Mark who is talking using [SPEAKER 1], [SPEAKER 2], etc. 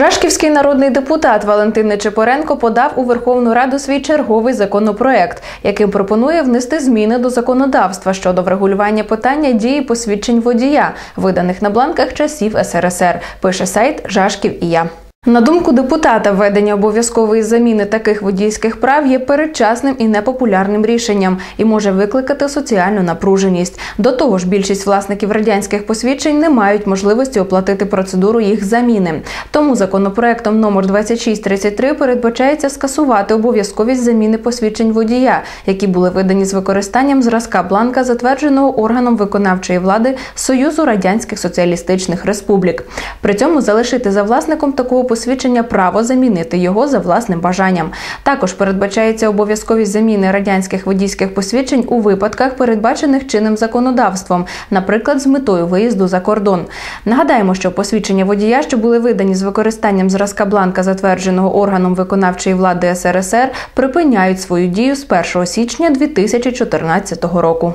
[SPEAKER 1] Жашківський народний депутат Валентин Нечепоренко подав у Верховну Раду свій черговий законопроект, яким пропонує внести зміни до законодавства щодо врегулювання питання дії посвідчень водія, виданих на бланках часів СРСР. Пише сайт Жашків і я. На думку депутата, введення обов'язкової заміни таких водійських прав є передчасним і непопулярним рішенням і може викликати соціальну напруженість. До того ж, більшість власників радянських посвідчень не мають можливості оплатити процедуру їх заміни. Тому законопроектом номер 2633 передбачається скасувати обов'язковість заміни посвідчень водія, які були видані з використанням зразка бланка, затвердженого органом виконавчої влади Союзу Радянських Соціалістичних Республік. При цьому залишити за власником такого посвідчення право замінити його за власним бажанням. Також передбачається обов'язковість заміни радянських водійських посвідчень у випадках, передбачених чинним законодавством, наприклад, з метою виїзду за кордон. Нагадаємо, що посвідчення водія, що були видані з використанням зразка бланка, затвердженого органом виконавчої влади СРСР, припиняють свою дію з 1 січня 2014 року.